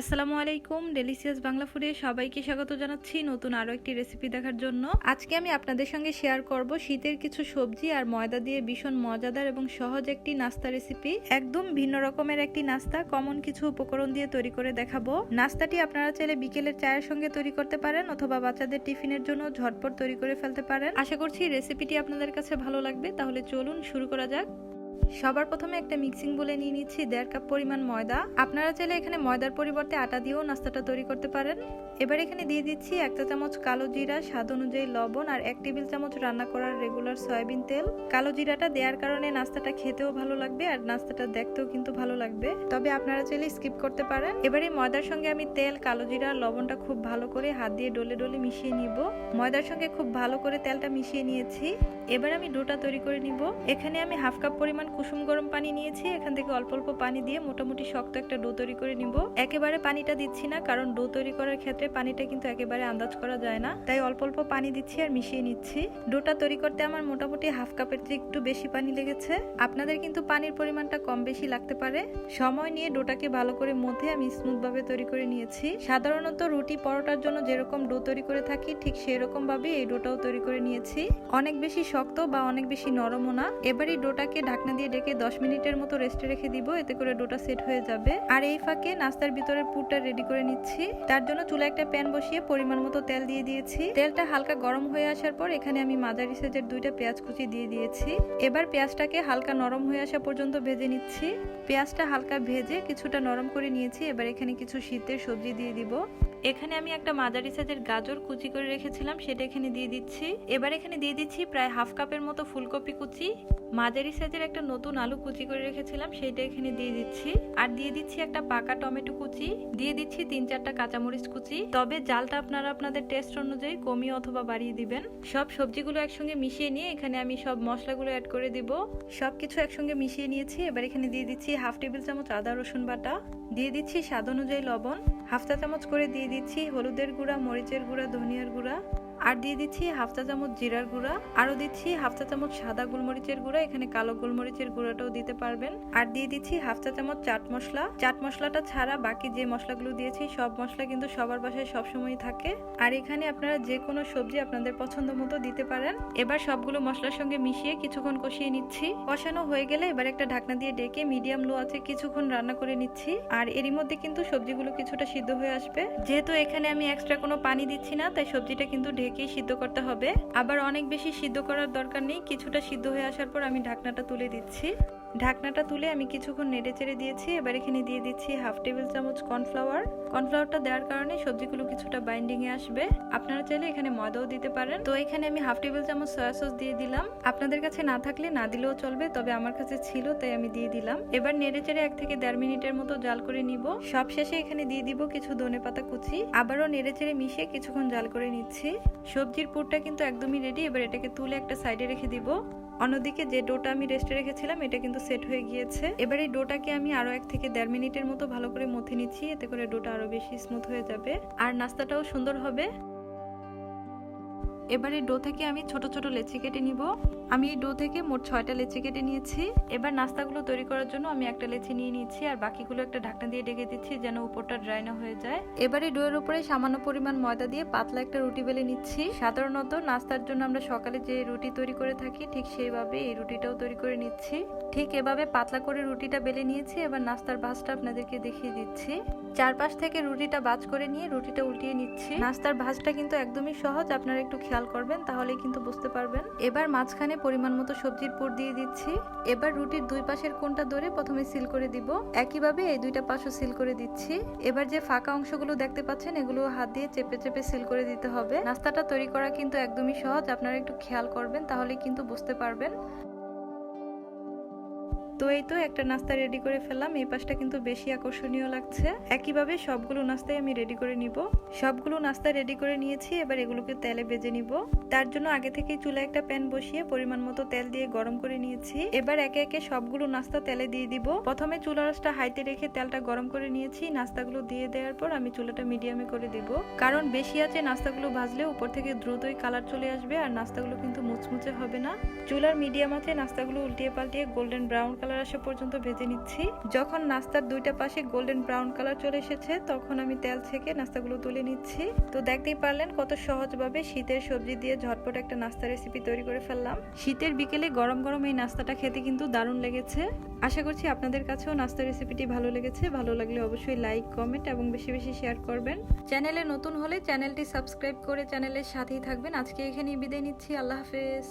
আসসালামু আলাইকুম ডেলিসিয়াস বাংলা ফুডে সবাইকে স্বাগত জানাচ্ছি নতুন আরও একটি রেসিপি দেখার জন্য। আজকে আমি আপনাদের সঙ্গে শেয়ার করব শীতের কিছু সবজি আর ময়দা দিয়ে ভীষণ মজাদার এবং সহজ একটি নাস্তা রেসিপি একদম ভিন্ন রকমের একটি নাস্তা কমন কিছু উপকরণ দিয়ে তৈরি করে দেখাবো। নাস্তাটি আপনারা চাইলে বিকেলের চায়ের সঙ্গে তৈরি করতে পারেন অথবা বাচ্চাদের টিফিনের জন্য ঝটপট তৈরি করে ফেলতে পারেন। আশা করছি রেসিপিটি আপনাদের কাছে ভালো লাগবে, তাহলে চলুন শুরু করা যাক। সবার প্রথমে একটা মিক্সিং বলে নিয়ে নিচ্ছি দেড় কাপ পরিমাণ ময়দা। আপনারা চাইলে এখানে ময়দার পরিবর্তে আটা দিয়েও নাস্তাটা তৈরি করতে পারেন। এবার এখানে দিয়ে দিচ্ছি একটা চামচ কালো জিরা, স্বাদ অনুযায়ী লবণ আর এক টেবিল চামচ রান্না করার রেগুলার সয়াবিন তেল। কালো জিরাটা দেওয়ার কারণে নাস্তাটা খেতেও ভালো লাগবে আর নাস্তাটা দেখতেও কিন্তু ভালো লাগবে। তবে আপনারা চাইলে স্কিপ করতে পারেন। এবারে ময়দার সঙ্গে আমি তেল, কালো জিরা আর লবণটা খুব ভালো করে হাত দিয়ে ডলে ডলে মিশিয়ে নিব। ময়দার সঙ্গে খুব ভালো করে তেলটা মিশিয়ে নিয়েছি। এবার আমি ডোটা তৈরি করে নিব। এখানে আমি হাফ কাপ পরিমাণ কুসুম গরম পানি নিয়েছি, এখান থেকে অল্প অল্প পানি দিয়ে মোটামুটি শক্ত একটা ডো তৈরি করে নিব। একেবারে পানিটা দিচ্ছি না, কারণ ডো তৈরি করার ক্ষেত্রে পানিটা কিন্তু একেবারে আন্দাজ করা যায় না। তাই অল্প অল্প পানি দিচ্ছি আর মিশিয়ে নিচ্ছি। ডোটা তৈরি করতে আমার মোটামুটি হাফ কাপের চেয়ে একটু বেশি পানি লেগেছে। আপনাদের কিন্তু পানির পরিমাণটা কম বেশি লাগতে পারে। সময় নিয়ে ডোটাকে ভালো করে মধ্যে আমি স্মুথ ভাবে তৈরি করে নিয়েছি। সাধারণত রুটি পরোটার জন্য যেরকম ডো তৈরি করে থাকি, ঠিক সেই রকম ভাবে এই ডোটাও তৈরি করে নিয়েছি। অনেক বেশি শক্ত বা অনেক বেশি নরমও না। এবার ডোটাকে ঢাকনা দিয়ে ডেকে দশ মিনিটের মতো রেস্টে রেখে দিব, এতে করে ডোটা সেট হয়ে যাবে। আর এই ফাঁকে নাস্তার ভিতরের পুরটা রেডি করে নিচ্ছি। তার জন্য চুলা একটা প্যান বসিয়ে পরিমাণ মতো তেল দিয়ে দিয়েছি। তেলটা হালকা গরম হয়ে আসার পর এখানে আমি মাঝারি সাইজের দুইটা পেঁয়াজ কুচি দিয়ে দিয়েছি। এবার পেঁয়াজটাকে হালকা নরম হয়ে আসা পর্যন্ত ভেজে নিচ্ছি। পেঁয়াজটা হালকা ভেজে কিছুটা নরম করে নিয়েছি। এবার এখানে কিছু শীতের সবজি দিয়ে দিব। এখানে আমি একটা মাঝারি সাইজের গাজর কুচি করে রেখেছিলাম, সেটা এখানে দিয়ে দিচ্ছি। এবার এখানে দিয়ে দিচ্ছি প্রায় হাফ কাপের মতো ফুলকপি কুচি। মাঝারি সাইজের একটা নতুন আলু কুচি করে রেখেছিলাম, সেটা এখানে দিয়ে দিচ্ছি। আর দিয়ে দিচ্ছি একটা পাকা টমেটো কুচি। দিয়ে দিচ্ছি তিন চারটা কাঁচামরিচ কুচি। তবে জালটা আপনারা আপনাদের টেস্ট অনুযায়ী কমিয়ে অথবা বাড়িয়ে দিবেন। সব সবজিগুলো একসঙ্গে মিশিয়ে নিয়ে এখানে আমি সব মশলাগুলো অ্যাড করে দিব। সব কিছু একসঙ্গে মিশিয়ে নিয়েছি। এবার এখানে দিয়ে দিচ্ছি হাফ টেবিল চামচ আদা রসুন বাটা। দিয়ে দিচ্ছি স্বাদ অনুযায়ী লবণ। হাফ চা চামচ করে দিয়ে দিচ্ছি হলুদের গুঁড়া মরিচের গুঁড়া ধনিয়ার গুঁড়া। আর দিয়ে দিচ্ছি হাফ চা চামচ জিরার গুঁড়া। আরও দিচ্ছি হাফ চা চামচ সাদা গোলমরিচের গুঁড়া, এখানে কালো গোলমরিচের গুঁড়াটাও দিতে পারবেন। আর দিয়ে দিচ্ছি হাফ চা চামচ চাট মশলা। চাট মশলাটা ছাড়া বাকি যে মশলাগুলো দিয়েছি, সব মশলা কিন্তু সবার বাসায় সবসময় থাকে। আর এখানে আপনারা যে কোনো সবজি আপনাদের পছন্দ মতো দিতে পারেন। এবার সবগুলো মশলার সঙ্গে মিশিয়ে কিছুক্ষণ কষিয়ে নিচ্ছি। কষানো হয়ে গেলে এবার একটা ঢাকনা দিয়ে ডেকে মিডিয়াম লো আছে কিছুক্ষণ রান্না করে নিচ্ছি। আর এরই মধ্যে কিন্তু সবজিগুলো কিছুটা সিদ্ধ হয়ে আসবে। যেহেতু এখানে আমি এক্সট্রা কোনো পানি দিচ্ছি না, তাই সবজিটা কিন্তু ঢেকেই সিদ্ধ করতে হবে। আবার অনেক বেশি সিদ্ধ করার দরকার নেই। কিছুটা সিদ্ধ হয়ে আসার পর আমি ঢাকনাটা তুলে দিচ্ছি। ঢাকনাটা তুলে আমি কিছুক্ষণ নেড়ে চেড়ে দিয়েছি, এবার এখানে দিয়ে দিচ্ছি হাফ টেবিল চামচ কর্নফ্লাওয়ার। কর্নফ্লাওয়ারটা দেওয়ার কারণে সবজিগুলো কিছুটা বাইন্ডিং এ আসবে। আপনারা চাইলে এখানে ময়দাও দিতে পারেন। তো এখানে আমি হাফ টেবিল চামচ সয়া সস দিয়ে দিলাম। আপনাদের কাছে না থাকলে না দিলেও চলবে, তবে আমার কাছে ছিল, তাই আমি দিয়ে দিলাম। এবার নেড়ে চেড়ে এক থেকে দেড় মিনিটের মতো জাল করে নিব। সব শেষে এখানে দিয়ে দিব কিছু ধনে পাতা কুচি। আবারও নেড়ে চেড়ে মিশিয়ে কিছুক্ষণ জাল করে নিচ্ছি। সবজির পুরটা কিন্তু একদমই রেডি এবার এটাকে তুলে একটা সাইডে রেখে দিব। অন্যদিকে যে ডোটা আমি রেস্টে রেখেছিলাম, এটা কিন্তু সেট হয়ে গিয়েছে। এবার এই ডোটাকে আমি আরও এক থেকে দেড় মিনিটের মতো ভালো করে মথে নিচ্ছি, এতে করে ডোটা আরও বেশি স্মুথ হয়ে যাবে। আর নাস্তাটাও সুন্দর হবে। এবারে ডো থেকে আমি ছোট ছোট লেচি কেটে নিব। আমি এই ডো থেকে মোট ছয়টা লেচি কেটে নিয়েছি। এবার নাস্তাগুলো তৈরি করার জন্য আমি একটা লেচি নিয়ে নিচ্ছি আর বাকিগুলো একটা ঢাকনা দিয়ে ডেকে দিচ্ছি যেন উপরটা ড্রাই না হয়ে যায়। এবারে ডোয়ের উপরে সামান্য পরিমাণ ময়দা দিয়ে পাতলা একটা রুটি বেলে নিচ্ছি। সাধারণত নাস্তার জন্য আমরা সকালে যে রুটি তৈরি করে থাকি, ঠিক সেইভাবে এই রুটিটাও তৈরি করে নিচ্ছি। ঠিক এভাবে পাতলা করে রুটিটা বেলে নিয়েছি। এবার নাস্তার ভাজটা আপনাদেরকে দেখিয়ে দিচ্ছি। চারপাশ থেকে রুটিটা বাজ করে নিয়ে রুটিটা উল্টিয়ে নিচ্ছি। নাস্তার ভাজটা কিন্তু একদমই সহজ, আপনারা একটু খেয়াল করবেন, তাহলেই কিন্তু বুঝতে পারবেন। এবার মাঝখানে পরিমাণ মতো সবজির পুর দিয়ে দিচ্ছি। এবার রুটির দুই পাশের কোনটা ধরে প্রথমে সিল করে দিব। একইভাবে এই দুইটা পাশও সিল করে দিচ্ছি। এবার যে ফাঁকা অংশগুলো দেখতে পাচ্ছেন, এগুলো হাত দিয়ে চেপে চেপে সিল করে দিতে হবে। নাস্তাটা তৈরি করা কিন্তু একদমই সহজ। আপনারা একটু খেয়াল করবেন, তাহলেই কিন্তু বুঝতে পারবেন। তো এই তো একটা নাস্তা রেডি করে ফেললাম। এই পাশটা কিন্তু বেশি আকর্ষণীয় লাগছে। একইভাবে সবগুলো নাস্তাই আমি রেডি করে নিব। সবগুলো নাস্তা রেডি করে নিয়েছি, এবার এগুলোকে তেলে বেজে নিব। তার জন্য আগে থেকেই চুলা একটা প্যান বসিয়ে পরিমাণ মতো তেল দিয়ে গরম করে নিয়েছি। এবার একে একে সবগুলো নাস্তা তেলে দিয়ে দিব। প্রথমে চুলা রসটা হাইতে রেখে তেলটা গরম করে নিয়েছি। নাস্তাগুলো দিয়ে দেওয়ার পর আমি চুলাটা মিডিয়ামে করে দিব। কারণ বেশি আছে নাস্তাগুলো ভাজলে উপর থেকে দ্রুতই কালার চলে আসবে, আর নাস্তাগুলো কিন্তু মুচমুচে হবে না। চুলার মিডিয়াম আছে, নাস্তাগুলো উল্টিয়ে পাল্টিয়ে গোল্ডেন ব্রাউন কালার আসা পর্যন্ত ভেজে নিচ্ছি। যখন নাস্তার দুইটা পাশে গোল্ডেন ব্রাউন কালার চলে এসেছে, তখন আমি তেল থেকে নাস্তাগুলো তুলে নিচ্ছি। তো দেখতেই পারলেন কত সহজভাবে শীতের সবজি দিয়ে ঝটপট একটা নাস্তা রেসিপি তৈরি করে ফেললাম। শীতের বিকেলে গরম গরম এই নাস্তাটা খেতে কিন্তু দারুণ লেগেছে। আশা করছি আপনাদের কাছেও নাস্তা রেসিপিটি ভালো লেগেছে। ভালো লাগলে অবশ্যই লাইক কমেন্ট এবং বেশি বেশি শেয়ার করবেন। চ্যানেলে নতুন হলে চ্যানেলটি সাবস্ক্রাইব করে চ্যানেলের সাথেই থাকবেন। আজকে এখানেই বিদায় নিচ্ছি। আল্লাহ হাফেজ।